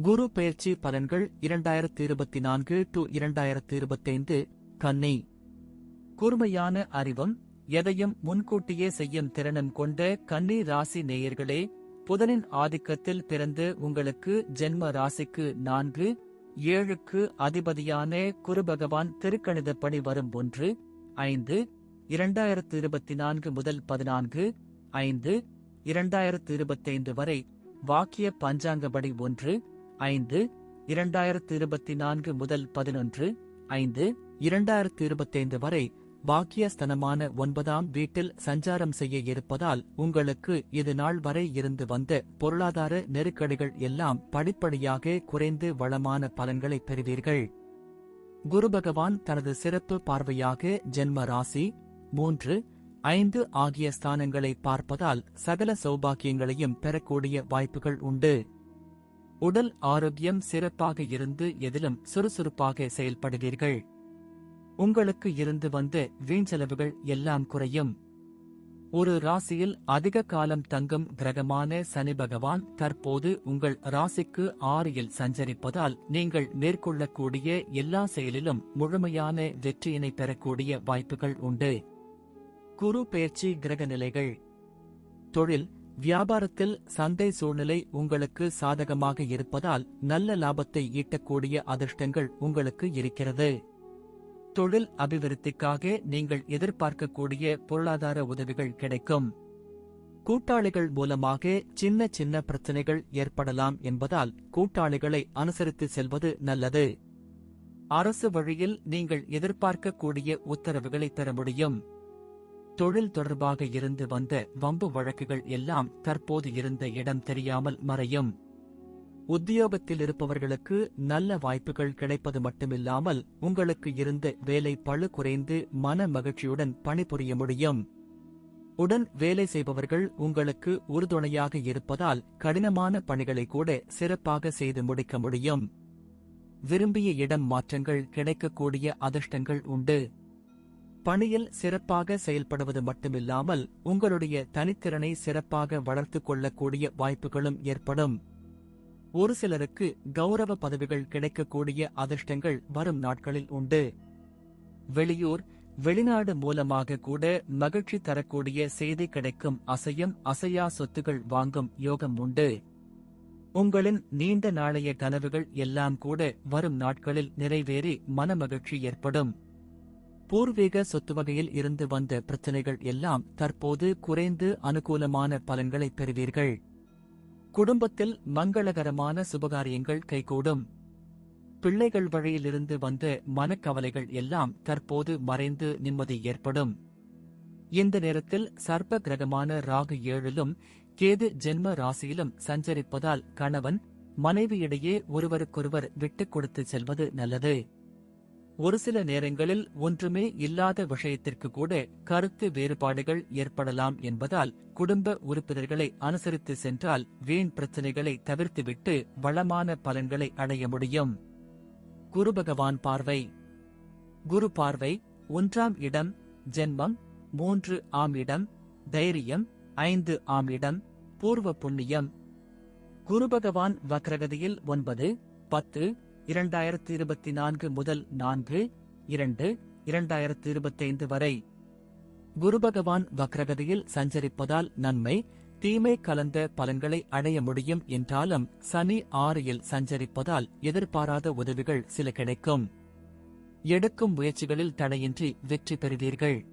குரு பயிற்சி பலன்கள் இரண்டாயிரத்து இருபத்தி நான்கு டு இரண்டாயிரத்து இருபத்தைந்து கன்னி கூர்மையான அறிவும் எதையும் முன்கூட்டியே செய்யும் திறனும் கொண்ட கன்னி ராசி நேயர்களே புதனின் ஆதிக்கத்தில் பிறந்து உங்களுக்கு ஜென்ம ராசிக்கு நான்கு ஏழுக்கு அதிபதியான குரு பகவான் திருக்கணிதப்படி வரும் ஒன்று ஐந்து இரண்டாயிரத்து இருபத்தி நான்கு முதல் பதினான்கு ஐந்து இரண்டாயிரத்து இருபத்தைந்து வரை வாக்கிய பஞ்சாங்கப்படி ஒன்று ஐந்து இரண்டாயிரத்து இருபத்தி நான்கு முதல் பதினொன்று ஐந்து இரண்டாயிரத்து இருபத்தைந்து வரை பாக்கியஸ்தனமான ஒன்பதாம் வீட்டில் சஞ்சாரம் செய்ய இருப்பதால் உங்களுக்கு இது நாள் வரை இருந்து வந்த பொருளாதார நெருக்கடிகள் எல்லாம் படிப்படியாக குறைந்து வளமான பலன்களை பெறுவீர்கள். குரு பகவான் தனது சிறப்பு பார்வையாக ஜென்ம ராசி மூன்று ஐந்து ஆகிய ஸ்தானங்களை பார்ப்பதால் சகல சௌபாக்கியங்களையும் பெறக்கூடிய வாய்ப்புகள் உண்டு. உடல் ஆரோக்கியம் சிறப்பாக இருந்து எதிலும் சுறுசுறுப்பாக செயல்படுவீர்கள். உங்களுக்கு இருந்து வந்த வீண் செலவுகள் எல்லாம் குறையும். ஒரு ராசியில் அதிக காலம் தங்கும் கிரகமான சனி பகவான் தற்போது உங்கள் ராசிக்கு ஆறில் சஞ்சரிப்பதால் நீங்கள் மேற்கொள்ளக்கூடிய எல்லா செயலிலும் முழுமையான வெற்றியினை பெறக்கூடிய வாய்ப்புகள் உண்டு. குரு பெயர்ச்சி கிரக நிலைகள். தொழில் வியாபாரத்தில் சந்தை சூழ்நிலை உங்களுக்கு சாதகமாக இருப்பதால் நல்ல லாபத்தை ஈட்டக்கூடிய அதிர்ஷ்டங்கள் உங்களுக்கு இருக்கிறது. தொழில் அபிவிருத்திக்காக நீங்கள் எதிர்பார்க்கக்கூடிய பொருளாதார உதவிகள் கிடைக்கும். கூட்டாளிகள் மூலமாக சின்ன சின்ன பிரச்சனைகள் ஏற்படலாம் என்பதால் கூட்டாளிகளை அனுசரித்து செல்வது நல்லது. அரசு வழியில் நீங்கள் எதிர்பார்க்கக்கூடிய உத்தரவுகளை பெற முடியும். தொழில் தொடர்பாக இருந்து வந்த வம்பு வழக்குகள் எல்லாம் தற்போது இருந்த இடம் தெரியாமல் மறையும். உத்தியோகத்தில் இருப்பவர்களுக்கு நல்ல வாய்ப்புகள் கிடைப்பது மட்டுமில்லாமல் உங்களுக்கு இருந்த வேலை பழு குறைந்து மன மகிழ்ச்சியுடன் பணிபுரிய முடியும். உடன் வேலை செய்பவர்கள் உங்களுக்கு உறுதுணையாக இருப்பதால் கடினமான பணிகளை கூட சிறப்பாக செய்து முடிக்க முடியும். விரும்பிய இடம் மாற்றங்கள் கிடைக்கக்கூடிய அதிர்ஷ்டங்கள் உண்டு. பணியில் சிறப்பாக செயல்படுவது மட்டுமில்லாமல் உங்களுடைய தனித்திறனை சிறப்பாக வளர்த்துக் கொள்ளக்கூடிய வாய்ப்புகளும் ஏற்படும். ஒரு சிலருக்கு கௌரவ பதவிகள் கிடைக்கக்கூடிய அதிர்ஷ்டங்கள் வரும் நாட்களில் உண்டு. வெளியூர் வெளிநாடு மூலமாக கூட மகிழ்ச்சி தரக்கூடிய செய்தி கிடைக்கும் அசையும் அசையா சொத்துகள் வாங்கும் யோகம் உண்டு. உங்களின் நீண்ட நாளைய கனவுகள் எல்லாம் கூட வரும் நாட்களில் நிறைவேறி மனமகிழ்ச்சி ஏற்படும். பூர்வீக சொத்து வகையில் இருந்து வந்த பிரச்சனைகள் எல்லாம் தற்போது குறைந்து அனுகூலமான பலன்களை பெறுவீர்கள். குடும்பத்தில் மங்களகரமான சுபகாரியங்கள் கைகூடும். பிள்ளைகள் வழியிலிருந்து வந்த மனக்கவலைகள் எல்லாம் தற்போது மறைந்து நிம்மதி ஏற்படும். இந்த நேரத்தில் சர்ப்ப கிரகமான ராகு ஏழிலும் கேது ஜென்ம ராசியிலும் சஞ்சரிப்பதால் கணவன் மனைவியிடையே ஒருவருக்கொருவர் விட்டுக் கொடுத்து செல்வது நல்லது. ஒரு சில நேரங்களில் ஒன்றுமே இல்லாத விஷயத்திற்கு கூட கருத்து வேறுபாடுகள் ஏற்படலாம் என்பதால் குடும்ப உறுப்பினர்களை அனுசரித்து சென்றால் வீண் பிரச்சனைகளை தவிர்த்துவிட்டு வளமான பலன்களை அடைய முடியும். குரு பகவான் பார்வை. குரு பார்வை ஒன்றாம் இடம் ஜென்மம் மூன்று ஆம் இடம் தைரியம் ஐந்து ஆம் இடம் பூர்வ புண்ணியம். குரு பகவான் வக்ரகதியில் ஒன்பது பத்து இரண்டாயிரத்து இருபத்தி நான்கு முதல் நான்கு இரண்டு இரண்டாயிரத்து இருபத்தைந்து வரை. குரு பகவான் வக்ரகதியில் சஞ்சரிப்பதால் நன்மை தீமை கலந்த பலன்களை அடைய முடியும் என்றாலும் சனி ஆறில் சஞ்சரிப்பதால் எதிர்பாராத உதவிகள் சில கிடைக்கும். எடுக்கும் முயற்சிகளில் தடையின்றி வெற்றி பெறுவீர்கள்.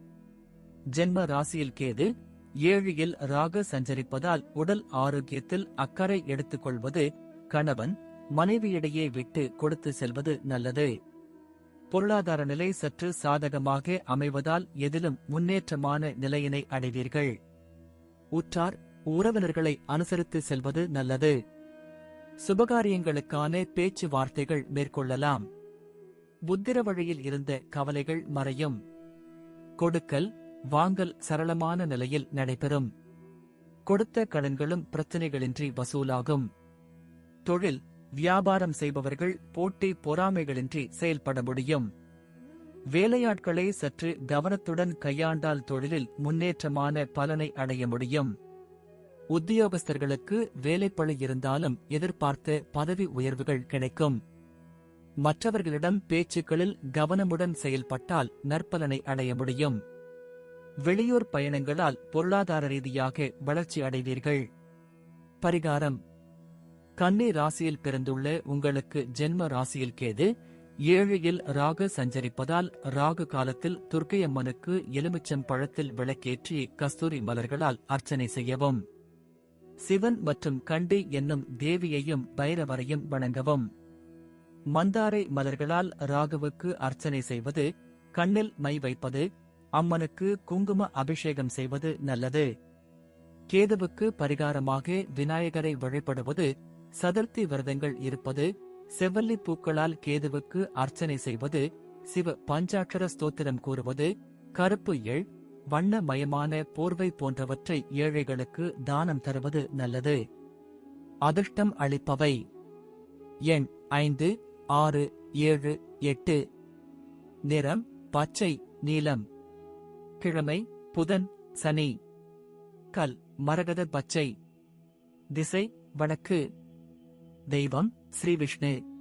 ஜென்ம ராசியில் கேது ஏழில் ராக சஞ்சரிப்பதால் உடல் ஆரோக்கியத்தில் அக்கறை எடுத்துக்கொள்வது கணவன் மனைவியிடையே விட்டு கொடுத்து செல்வது நல்லது. பொருளாதார நிலை சற்று சாதகமாக அமைவதால் எதிலும் முன்னேற்றமான நிலையினை அடைவீர்கள். உற்றார் உறவினர்களை அனுசரித்து செல்வது நல்லது. சுபகாரியங்களுக்கான பேச்சுவார்த்தைகள் மேற்கொள்ளலாம். புத்திர வழியில் இருந்த கவலைகள் மறையும். கொடுக்கல் வாங்கல் சரளமான நிலையில் நடைபெறும். கொடுத்த கடன்களும் பிரச்சனைகளின்றி வசூலாகும். தொழில் வியாபாரம் செய்பவர்கள் போட்டி பொறாமைகளின்றி செயல்பட முடியும். வேலையாட்களை சற்று கவனத்துடன் கையாண்டால் தொழிலில் முன்னேற்றமான பலனை அடைய முடியும். உத்தியோகஸ்தர்களுக்கு வேலைப்பளு இருந்தாலும் எதிர்பார்த்த பதவி உயர்வுகள் கிடைக்கும். மற்றவர்களிடம் பேச்சுக்களில் கவனமுடன் செயல்பட்டால் நற்பலனை அடைய முடியும். வெளியூர் பயணங்களால் பொருளாதார ரீதியாக வளர்ச்சி அடைவீர்கள். பரிகாரம் கன்னி ராசியில் பிறந்துள்ள உங்களுக்கு ஜென்ம ராசியில் கேது ஏழையில் ராகு சஞ்சரிப்பதால் ராகு காலத்தில் துர்க்கையம்மனுக்கு எலுமிச்சம் பழத்தில் விளக்கேற்றி கஸ்தூரி மலர்களால் அர்ச்சனை செய்யவும். சிவன் மற்றும் கண்டி என்னும் தேவியையும் பைரவரையும் வணங்கவும். மந்தாரை மலர்களால் ராகுவுக்கு அர்ச்சனை செய்வது கண்ணில் மை வைப்பது அம்மனுக்கு குங்கும அபிஷேகம் செய்வது நல்லது. கேதுவுக்கு பரிகாரமாக விநாயகரை வழிபடுவது சதுர்த்தி விரதங்கள் இருப்பது செவ்வல்லி பூக்களால் கேதுவுக்கு அர்ச்சனை செய்வது சிவ பஞ்சாட்சர ஸ்தோத்திரம் கூறுவது கருப்பு எள் வண்ணமயமான போர்வை போன்றவற்றை ஏழைகளுக்கு தானம் தருவது நல்லது. அதிர்ஷ்டம் அளிப்பவை. எண் ஐந்து ஆறு ஏழு எட்டு. நிறம் பச்சை நீலம். கிழமை புதன் சனி. கல் மரகத பச்சை. திசை வடக்கு. दीव श्री विष्णे